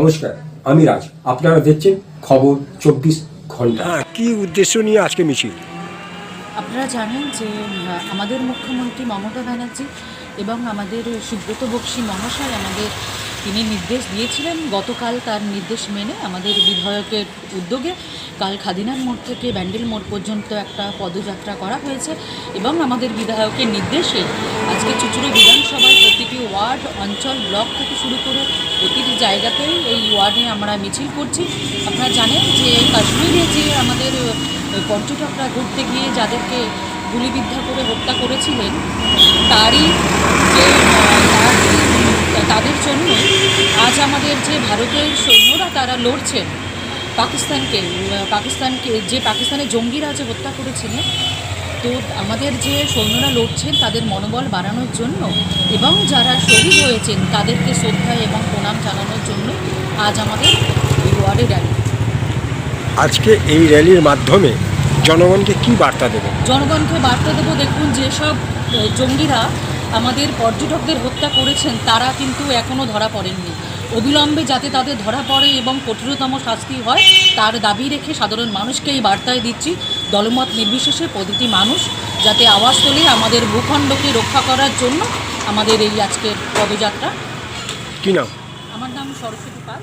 নমস্কার আমি রাজ। আপনারা দেখছেন খবর চব্বিশ ঘণ্টা। হ্যাঁ কি উদ্দেশ্য নিয়ে আজকে মিছিল? আপনারা জানেন যে আমাদের মুখ্যমন্ত্রী মমতা ব্যানার্জি এবং আমাদের সুব্রত বক্সী মহাশয় আমাদের তিনি নির্দেশ দিয়েছিলেন গতকাল তার নির্দেশ মেনে আমাদের বিধায়কের উদ্যোগে কাল খাদিনার মোড় থেকে ব্যান্ডেল মোড় পর্যন্ত একটা পদযাত্রা করা হয়েছে এবং আমাদের বিধায়কের নির্দেশে আজকে চুচুড়ি প্রতিটি ওয়ার্ড অঞ্চল ব্লক থেকে শুরু করে প্রতিটি জায়গাতেই এই ওয়ার্ডে আমরা মিছিল করছি। আপনারা জানেন যে কাশ্মীরে যে আমাদের পর্যটকরা ঘুরতে গিয়ে যাদেরকে গুলিবিদ্ধা করে হত্যা করেছিলেন, তারই যে তাদের জন্য আজ আমাদের যে ভারতের সৈন্যরা তারা লড়ছেন, পাকিস্তানকে পাকিস্তানকে, যে পাকিস্তানের জঙ্গিরা যে হত্যা করেছিলেন তো আমাদের যে সৈন্যরা লড়ছেন তাদের মনোবল বাড়ানোর জন্য এবং যারা শহীদ হয়েছেন তাদেরকে শ্রদ্ধা এবং প্রণাম জানানোর জন্য আজ আমাদের এই ওয়ার্ডে র্যালি আজকে এই র্যালির মাধ্যমে জনগণকে কি বার্তা দেবেন? জনগণকে বার্তা দেবো দেখুন যেসব জঙ্গিরা আমাদের পর্যটকদের হত্যা করেছেন তারা কিন্তু এখনও ধরা পড়েননি। অবিলম্বে যাতে তাদের ধরা পড়ে এবং কঠোরতম শাস্তি হয় তার দাবি রেখে সাধারণ মানুষকে এই বার্তায় দিচ্ছি। দলমত নির্বিশেষে প্রতিটি মানুষ যাতে আওয়াজ তুলে আমাদের ভূখণ্ডকে রক্ষা করার জন্য আমাদের এই আজকের পদযাত্রা। কি নাম? আমার নাম সরস্বতী পাল